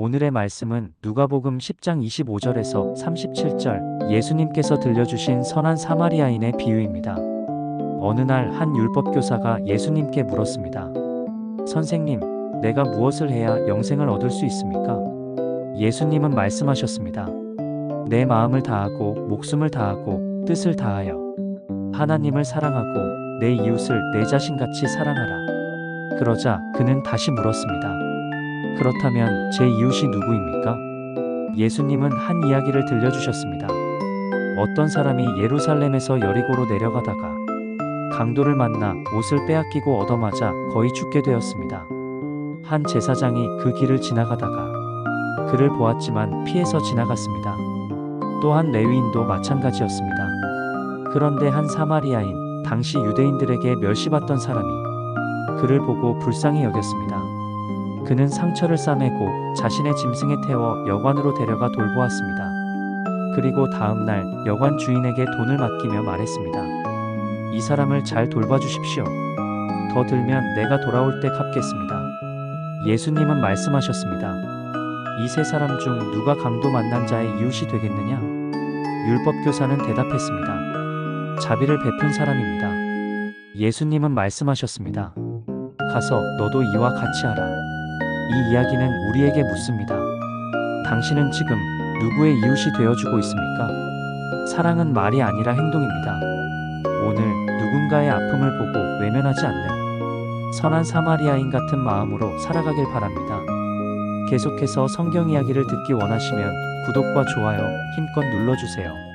오늘의 말씀은 누가복음 10장 25절에서 37절 예수님께서 들려주신 선한 사마리아인의 비유입니다. 어느 날 한 율법교사가 예수님께 물었습니다. 선생님, 내가 무엇을 해야 영생을 얻을 수 있습니까? 예수님은 말씀하셨습니다. 내 마음을 다하고 목숨을 다하고 뜻을 다하여 하나님을 사랑하고 내 이웃을 내 자신같이 사랑하라. 그러자 그는 다시 물었습니다. 그렇다면 제 이웃이 누구입니까? 예수님은 한 이야기를 들려주셨습니다. 어떤 사람이 예루살렘에서 여리고로 내려가다가 강도를 만나 옷을 빼앗기고 얻어맞아 거의 죽게 되었습니다. 한 제사장이 그 길을 지나가다가 그를 보았지만 피해서 지나갔습니다. 또한 레위인도 마찬가지였습니다. 그런데 한 사마리아인, 당시 유대인들에게 멸시받던 사람이 그를 보고 불쌍히 여겼습니다. 그는 상처를 싸매고 자신의 짐승에 태워 여관으로 데려가 돌보았습니다. 그리고 다음 날 여관 주인에게 돈을 맡기며 말했습니다. 이 사람을 잘 돌봐주십시오. 더 들면 내가 돌아올 때 갚겠습니다. 예수님은 말씀하셨습니다. 이 세 사람 중 누가 강도 만난 자의 이웃이 되겠느냐? 율법교사는 대답했습니다. 자비를 베푼 사람입니다. 예수님은 말씀하셨습니다. 가서 너도 이와 같이 하라. 이 이야기는 우리에게 묻습니다. 당신은 지금 누구의 이웃이 되어주고 있습니까? 사랑은 말이 아니라 행동입니다. 오늘 누군가의 아픔을 보고 외면하지 않는 선한 사마리아인 같은 마음으로 살아가길 바랍니다. 계속해서 성경 이야기를 듣기 원하시면 구독과 좋아요 힘껏 눌러주세요.